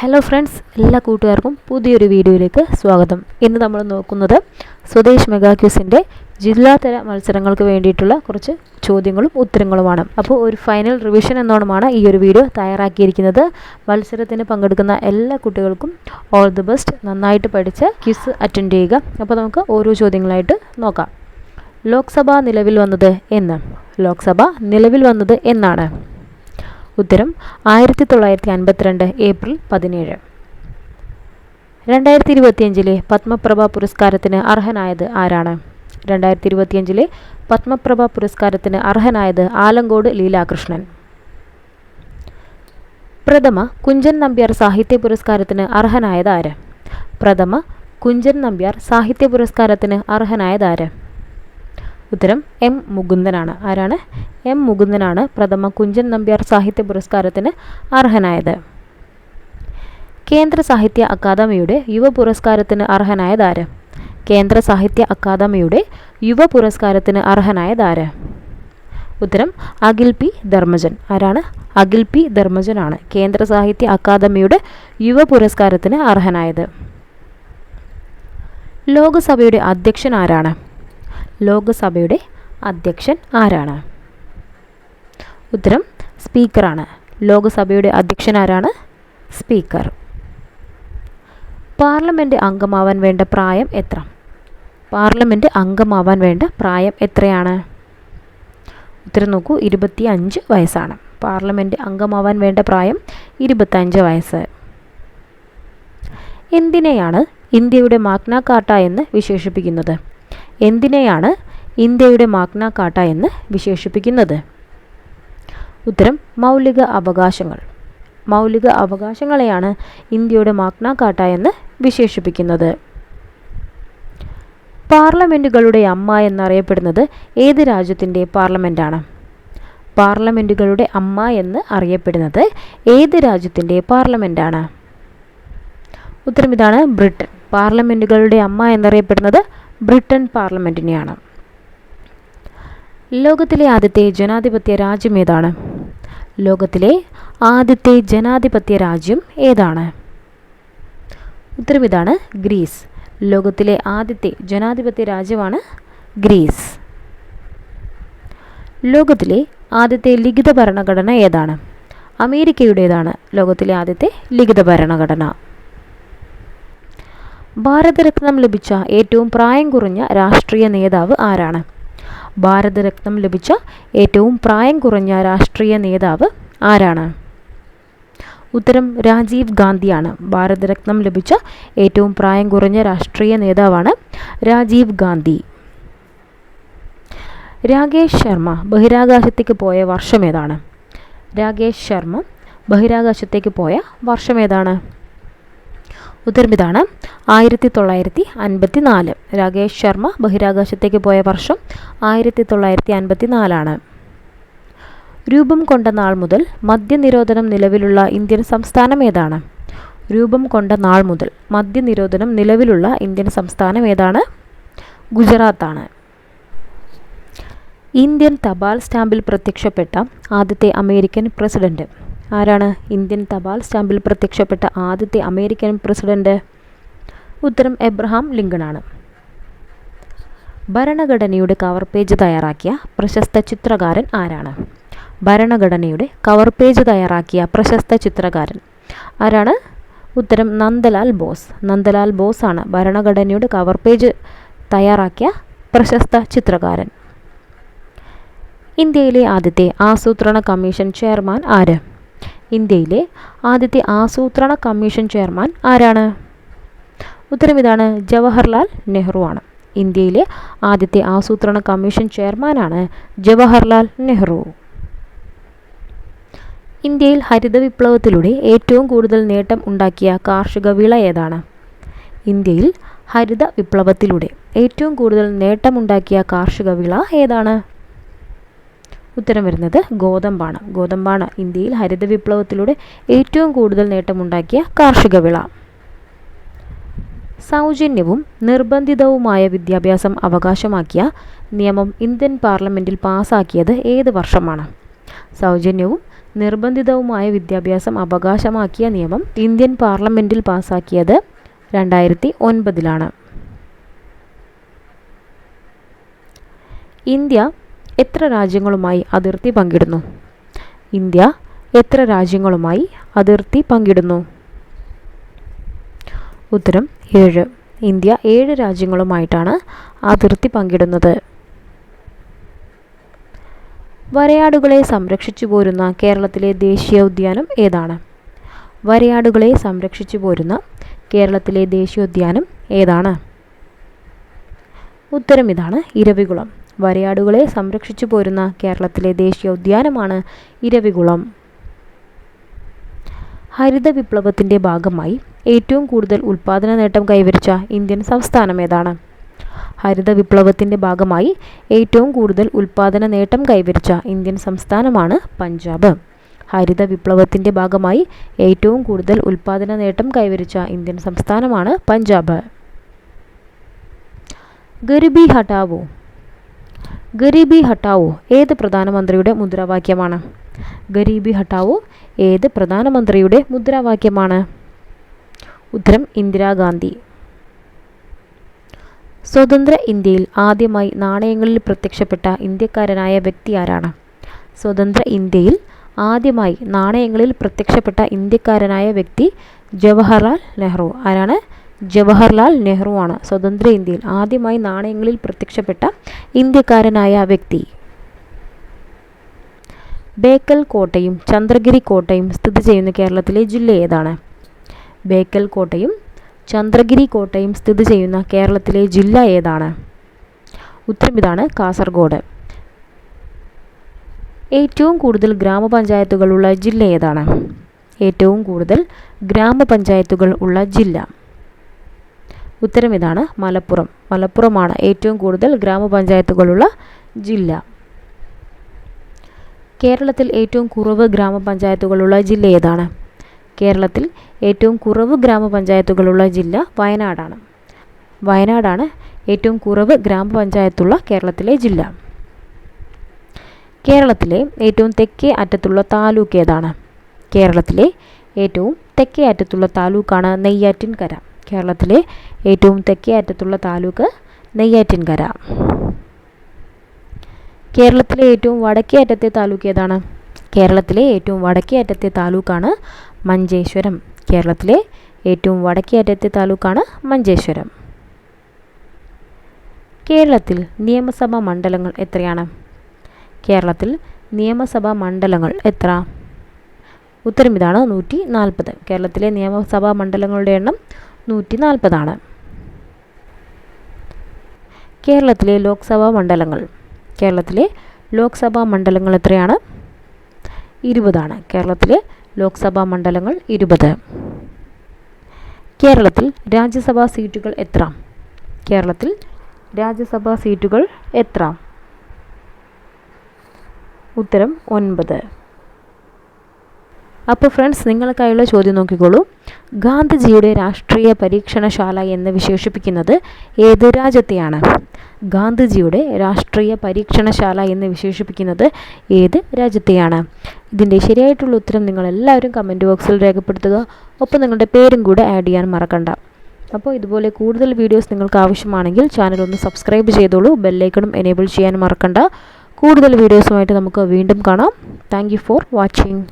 Hello friends എല്ലാ കൂട്ടുകാർക്കും പുതിയൊരു വീഡിയോയിലേക്ക് സ്വാഗതം. ഇന്ന് നമ്മൾ നോക്കുന്നത് സ്വദേശ് മെഗാ ക്യൂസിന്റെ ജില്ലാതല മത്സരങ്ങൾക്ക് വേണ്ടിയിട്ടുള്ള കുറച്ച് ചോദ്യങ്ങളും ഉത്തരങ്ങളുമാണ്. അപ്പോൾ ഒരു ഫൈനൽ റിവിഷൻ എന്നോണമാണ് ഈ ഒരു വീഡിയോ തയ്യാറാക്കിയിരിക്കുന്നത്. മത്സരത്തിന് പങ്കെടുക്കുന്ന എല്ലാ കുട്ടികൾക്കും ഓൾ ദി ബെസ്റ്റ് നന്നായിട്ട് പഠിച്ച് ക്യൂസ് അറ്റൻഡ് ചെയ്യുക. അപ്പോൾ നമുക്ക് ഓരോ ചോദ്യങ്ങളായിട്ട് നോക്കാം. ലോക്സഭ നിലവിൽ വന്നത് എന്ന്. ലോക്സഭ നിലവിൽ വന്നത് എന്നാണ്. ഉത്തരം ആയിരത്തി തൊള്ളായിരത്തി അൻപത്തിരണ്ട് ഏപ്രിൽ പതിനേഴ്. രണ്ടായിരത്തി ഇരുപത്തിയഞ്ചിലെ പത്മപ്രഭ പുരസ്കാരത്തിന് അർഹനായത് ആരാണ്? രണ്ടായിരത്തി ഇരുപത്തിയഞ്ചിലെ പത്മപ്രഭ പുരസ്കാരത്തിന് അർഹനായത് ആലങ്കോട് ലീലാകൃഷ്ണൻ. പ്രഥമ കുഞ്ചൻ നമ്പ്യാർ സാഹിത്യ പുരസ്കാരത്തിന് അർഹനായത് ആര്? പ്രഥമ കുഞ്ചൻ നമ്പ്യാർ സാഹിത്യ പുരസ്കാരത്തിന് അർഹനായത് ആര്? ഉത്തരം എം മുകുന്ദനാണ്. ആരാണ്? എം മുകുന്ദനാണ് പ്രഥമ കുഞ്ചൻ നമ്പ്യാർ സാഹിത്യ പുരസ്കാരത്തിന് അർഹനായത്. കേന്ദ്ര സാഹിത്യ അക്കാദമിയുടെ യുവ പുരസ്കാരത്തിന് അർഹനായത് ആര്? കേന്ദ്ര സാഹിത്യ അക്കാദമിയുടെ യുവ പുരസ്കാരത്തിന് അർഹനായത് ആര്? ഉത്തരം അഖിൽ പി ധർമ്മജൻ. ആരാണ്? അഖിൽ പി ധർമ്മജനാണ് കേന്ദ്ര സാഹിത്യ അക്കാദമിയുടെ യുവ പുരസ്കാരത്തിന് അർഹനായത്. ലോകസഭയുടെ അധ്യക്ഷൻ ആരാണ്? ലോകസഭയുടെ അധ്യക്ഷൻ ആരാണ്? ഉത്തരം സ്പീക്കറാണ്. ലോകസഭയുടെ അധ്യക്ഷൻ ആരാണ്? സ്പീക്കർ. പാർലമെന്റ് അംഗമാവാൻ വേണ്ട പ്രായം എത്ര? പാർലമെന്റ് അംഗമാവാൻ വേണ്ട പ്രായം എത്രയാണ്? ഉത്തരം നോക്കൂ ഇരുപത്തി അഞ്ച് വയസ്സാണ്. പാർലമെന്റ് അംഗമാവാൻ വേണ്ട പ്രായം ഇരുപത്തഞ്ച് വയസ്സ്. എന്തിനെയാണ് ഇന്ത്യയുടെ മാഗ്ന കാർട്ട എന്ന് വിശേഷിപ്പിക്കുന്നത്? എന്തിനെയാണ് ഇന്ത്യയുടെ മാഗ്ന കാട്ട എന്ന് വിശേഷിപ്പിക്കുന്നത്? ഉത്തരം മൗലിക അവകാശങ്ങൾ. മൗലിക അവകാശങ്ങളെയാണ് ഇന്ത്യയുടെ മാഗ്ന കാട്ട എന്ന് വിശേഷിപ്പിക്കുന്നത്. പാർലമെന്റുകളുടെ അമ്മ എന്നറിയപ്പെടുന്നത് ഏത് രാജ്യത്തിന്റെ പാർലമെന്റാണ് പാർലമെന്റുകളുടെ അമ്മ എന്ന് അറിയപ്പെടുന്നത് ഏത് രാജ്യത്തിന്റെ പാർലമെന്റാണ് ഉത്തരം ഇതാണ് ബ്രിട്ടൻ. പാർലമെന്റുകളുടെ അമ്മ എന്നറിയപ്പെടുന്നത് ബ്രിട്ടൻ പാർലമെന്റിനെയാണ് ലോകത്തിലെ ആദ്യത്തെ ജനാധിപത്യ രാജ്യം ഏതാണ്? ലോകത്തിലെ ആദ്യത്തെ ജനാധിപത്യ രാജ്യം ഏതാണ്? ഉത്തരം ഇതാണ് ഗ്രീസ്. ലോകത്തിലെ ആദ്യത്തെ ജനാധിപത്യ രാജ്യമാണ് ഗ്രീസ്. ലോകത്തിലെ ആദ്യത്തെ ലിഖിത ഭരണഘടന ഏതാണ്? അമേരിക്കയുടേതാണ് ലോകത്തിലെ ആദ്യത്തെ ലിഖിത ഭരണഘടന ഭാരതരത്നം ലഭിച്ച ഏറ്റവും പ്രായം കുറഞ്ഞ രാഷ്ട്രീയ നേതാവ് ആരാണ്? ഭാരതരത്നം ലഭിച്ച ഏറ്റവും പ്രായം കുറഞ്ഞ രാഷ്ട്രീയ നേതാവ് ആരാണ്? ഉത്തരം രാജീവ് ഗാന്ധിയാണ്. ഭാരതരത്നം ലഭിച്ച ഏറ്റവും പ്രായം കുറഞ്ഞ രാഷ്ട്രീയ നേതാവാണ് രാജീവ് ഗാന്ധി. രാകേഷ് ശർമ്മ ബഹിരാകാശത്തേക്ക് പോയ വർഷം ഏതാണ്? രാകേഷ് ശർമ്മ ബഹിരാകാശത്തേക്ക് പോയ വർഷം ഏതാണ്? ഇതാണ് ആയിരത്തി തൊള്ളായിരത്തി അൻപത്തി നാല് രാകേഷ് ശർമ്മ ബഹിരാകാശത്തേക്ക് പോയ വർഷം ആയിരത്തി തൊള്ളായിരത്തി അൻപത്തി നാലാണ് രൂപം കൊണ്ട നാൾ മുതൽ മദ്യനിരോധനം നിലവിലുള്ള ഇന്ത്യൻ സംസ്ഥാനം ഏതാണ്? രൂപം കൊണ്ട നാൾ മുതൽ മദ്യനിരോധനം നിലവിലുള്ള ഇന്ത്യൻ സംസ്ഥാനം ഏതാണ്? ഗുജറാത്താണ്. ഇന്ത്യൻ തപാൽ സ്റ്റാമ്പിൽ പ്രത്യക്ഷപ്പെട്ട ആദ്യത്തെ അമേരിക്കൻ പ്രസിഡന്റ്. ആരാണ്? ഇന്ത്യൻ തപാൽ സ്റ്റാമ്പിൽ പ്രത്യക്ഷപ്പെട്ട ആദ്യത്തെ അമേരിക്കൻ പ്രസിഡന്റ്. ഉത്തരം എബ്രഹാം ലിങ്കണാണ്. ഭരണഘടനയുടെ കവർ പേജ് തയ്യാറാക്കിയ പ്രശസ്ത ചിത്രകാരൻ ആരാണ്? ഭരണഘടനയുടെ കവർ പേജ് തയ്യാറാക്കിയ പ്രശസ്ത ചിത്രകാരൻ ആരാണ്? ഉത്തരം നന്ദലാൽ ബോസ്. നന്ദലാൽ ബോസ് ആണ് ഭരണഘടനയുടെ കവർ പേജ് തയ്യാറാക്കിയ പ്രശസ്ത ചിത്രകാരൻ. ഇന്ത്യയിലെ ആദ്യത്തെ ആസൂത്രണ കമ്മീഷൻ ചെയർമാൻ ആര്? ഇന്ത്യയിലെ ആദ്യത്തെ ആസൂത്രണ കമ്മീഷൻ ചെയർമാൻ ആരാണ്? ഉത്തരം ഇതാണ് ജവഹർലാൽ നെഹ്റു ആണ് ഇന്ത്യയിലെ ആദ്യത്തെ ആസൂത്രണ കമ്മീഷൻ ചെയർമാനാണ് ജവഹർലാൽ നെഹ്റു. ഇന്ത്യയിൽ ഹരിത വിപ്ലവത്തിലൂടെ ഏറ്റവും കൂടുതൽ നേട്ടം ഉണ്ടാക്കിയ കാർഷിക വിള ഏതാണ്? ഇന്ത്യയിൽ ഹരിത വിപ്ലവത്തിലൂടെ ഏറ്റവും കൂടുതൽ നേട്ടമുണ്ടാക്കിയ കാർഷിക വിള ഏതാണ്? ഉത്തരം വരുന്നത് ഗോതമ്പാണ്. ഗോതമ്പാണ് ഇന്ത്യയിൽ ഹരിത വിപ്ലവത്തിലൂടെ ഏറ്റവും കൂടുതൽ നേട്ടമുണ്ടാക്കിയ കാർഷിക വിള. സൗജന്യവും നിർബന്ധിതവുമായ വിദ്യാഭ്യാസം അവകാശമാക്കിയ നിയമം ഇന്ത്യൻ പാർലമെന്റിൽ പാസാക്കിയത് ഏത് വർഷമാണ്? സൗജന്യവും നിർബന്ധിതവുമായ വിദ്യാഭ്യാസം അവകാശമാക്കിയ നിയമം ഇന്ത്യൻ പാർലമെന്റിൽ പാസാക്കിയത് രണ്ടായിരത്തി ഒൻപതിലാണ് ഇന്ത്യ എത്ര രാജ്യങ്ങളുമായി അതിർത്തി പങ്കിടുന്നു? ഇന്ത്യ എത്ര രാജ്യങ്ങളുമായി അതിർത്തി പങ്കിടുന്നു? ഉത്തരം ഏഴ്. ഇന്ത്യ ഏഴ് രാജ്യങ്ങളുമായിട്ടാണ് അതിർത്തി പങ്കിടുന്നത്. വരയാടുകളെ സംരക്ഷിച്ചു പോരുന്ന കേരളത്തിലെ ദേശീയ ഉദ്യാനം ഏതാണ്? വരയാടുകളെ സംരക്ഷിച്ചു പോരുന്ന കേരളത്തിലെ ദേശീയോദ്യാനം ഏതാണ്? ഉത്തരം ഇതാണ് ഇരവികുളം. വരയാടുകളെ സംരക്ഷിച്ചു പോരുന്ന കേരളത്തിലെ ദേശീയ ഉദ്യാനമാണ് ഇരവികുളം. ഹരിത വിപ്ലവത്തിന്റെ ഭാഗമായി ഏറ്റവും കൂടുതൽ ഉൽപാദന നേട്ടം കൈവരിച്ച ഇന്ത്യൻ സംസ്ഥാനം ഏതാണ്? ഹരിത വിപ്ലവത്തിന്റെ ഭാഗമായി ഏറ്റവും കൂടുതൽ ഉൽപാദന നേട്ടം കൈവരിച്ച ഇന്ത്യൻ സംസ്ഥാനമാണ് പഞ്ചാബ്. ഹരിത വിപ്ലവത്തിന്റെ ഭാഗമായി ഏറ്റവും കൂടുതൽ ഉൽപാദന നേട്ടം കൈവരിച്ച ഇന്ത്യൻ സംസ്ഥാനമാണ് പഞ്ചാബ്. ഗരിബി ഹട്ടാവോ ഗരീബി ഹട്ടാവോ ഏത് പ്രധാനമന്ത്രിയുടെ മുദ്രാവാക്യമാണ്? ഗരീബി ഹട്ടാവോ ഏത് പ്രധാനമന്ത്രിയുടെ മുദ്രാവാക്യമാണ്? ഉത്തരം ഇന്ദിരാഗാന്ധി. സ്വതന്ത്ര ഇന്ത്യയിൽ ആദ്യമായി നാണയങ്ങളിൽ പ്രത്യക്ഷപ്പെട്ട ഇന്ത്യക്കാരനായ വ്യക്തി ആരാണ്? സ്വതന്ത്ര ഇന്ത്യയിൽ ആദ്യമായി നാണയങ്ങളിൽ പ്രത്യക്ഷപ്പെട്ട ഇന്ത്യക്കാരനായ വ്യക്തി ജവഹർലാൽ നെഹ്റു. ആരാണ്? ജവഹർലാൽ നെഹ്റു ആണ് സ്വതന്ത്ര ഇന്ത്യയിൽ ആദ്യമായി നാണയങ്ങളിൽ പ്രത്യക്ഷപ്പെട്ട ഇന്ത്യക്കാരനായ വ്യക്തി. ബേക്കൽ കോട്ടയും ചന്ദ്രഗിരി കോട്ടയും സ്ഥിതി ചെയ്യുന്ന കേരളത്തിലെ ജില്ല ഏതാണ്? ബേക്കൽ കോട്ടയും ചന്ദ്രഗിരി കോട്ടയും സ്ഥിതി ചെയ്യുന്ന കേരളത്തിലെ ജില്ല ഏതാണ്? ഉത്തരം ഇതാണ് കാസർഗോഡ്. ഏറ്റവും കൂടുതൽ ഗ്രാമപഞ്ചായത്തുകളുള്ള ജില്ല ഏതാണ്? ഏറ്റവും കൂടുതൽ ഗ്രാമപഞ്ചായത്തുകൾ ഉള്ള ജില്ല. ഉത്തരം ഇതാണ് മലപ്പുറം. മലപ്പുറമാണ് ഏറ്റവും കൂടുതൽ ഗ്രാമപഞ്ചായത്തുകളുള്ള ജില്ല. കേരളത്തിൽ ഏറ്റവും കുറവ് ഗ്രാമപഞ്ചായത്തുകളുള്ള ജില്ല ഏതാണ്? കേരളത്തിൽ ഏറ്റവും കുറവ് ഗ്രാമപഞ്ചായത്തുകളുള്ള ജില്ല വയനാടാണ്. വയനാടാണ് ഏറ്റവും കുറവ് ഗ്രാമപഞ്ചായത്തുള്ള കേരളത്തിലെ ജില്ല. കേരളത്തിലെ ഏറ്റവും തെക്കേ അറ്റത്തുള്ള താലൂക്ക് ഏതാണ്? കേരളത്തിലെ ഏറ്റവും തെക്കേ അറ്റത്തുള്ള താലൂക്കാണ് നെയ്യാറ്റിൻകര. കേരളത്തിലെ ഏറ്റവും തെക്കേ അറ്റത്തുള്ള താലൂക്ക് നെയ്യാറ്റിൻകര. കേരളത്തിലെ ഏറ്റവും വടക്കേ അറ്റത്തെ താലൂക്ക് ഏതാണ്? കേരളത്തിലെ ഏറ്റവും വടക്കേ അറ്റത്തെ താലൂക്കാണ് മഞ്ചേശ്വരം. കേരളത്തിലെ ഏറ്റവും വടക്കേ അറ്റത്തെ താലൂക്കാണ് മഞ്ചേശ്വരം. കേരളത്തിൽ നിയമസഭാ മണ്ഡലങ്ങൾ എത്രയാണ്? കേരളത്തിൽ നിയമസഭാ മണ്ഡലങ്ങൾ എത്ര? ഉത്തരം ഇതാണ് നൂറ്റി നാൽപ്പത്. കേരളത്തിലെ നിയമസഭാ മണ്ഡലങ്ങളുടെ എണ്ണം നൂറ്റി നാൽപ്പതാണ് കേരളത്തിലെ ലോക്സഭാ മണ്ഡലങ്ങൾ. കേരളത്തിലെ ലോക്സഭാ മണ്ഡലങ്ങൾ എത്രയാണ്? ഇരുപതാണ്. കേരളത്തിലെ ലോക്സഭാ മണ്ഡലങ്ങൾ ഇരുപത്. കേരളത്തിൽ രാജ്യസഭാ സീറ്റുകൾ എത്ര? കേരളത്തിൽ രാജ്യസഭാ സീറ്റുകൾ എത്ര? ഉത്തരം ഒൻപത്. അപ്പോൾ ഫ്രണ്ട്സ് നിങ്ങൾക്കായുള്ള ചോദ്യം നോക്കിക്കോളൂ. ഗാന്ധിജിയുടെ രാഷ്ട്രീയ പരീക്ഷണശാല എന്ന് വിശേഷിപ്പിക്കുന്നത് ഏത് രാജ്യത്തെയാണ് ഗാന്ധിജിയുടെ രാഷ്ട്രീയ പരീക്ഷണശാല എന്ന് വിശേഷിപ്പിക്കുന്നത് ഏത് രാജ്യത്തെയാണ്? ഇതിന്റെ ശരിയായിട്ടുള്ള ഉത്തരം നിങ്ങൾ എല്ലാവരും കമന്റ് ബോക്സിൽ രേഖപ്പെടുത്തുക. ഒപ്പം നിങ്ങളുടെ പേരും കൂടെ ആഡ് ചെയ്യാൻ മറക്കണ്ട. അപ്പോൾ ഇതുപോലെ കൂടുതൽ വീഡിയോസ് നിങ്ങൾക്ക് ആവശ്യമാണെങ്കിൽ ചാനൽ ഒന്ന് സബ്സ്ക്രൈബ് ചെയ്തോളൂ. ബെല്ലൈക്കണും എനേബിൾ ചെയ്യാൻ മറക്കണ്ട. കൂടുതൽ വീഡിയോസുമായിട്ട് നമുക്ക് വീണ്ടും കാണാം. Thank for watching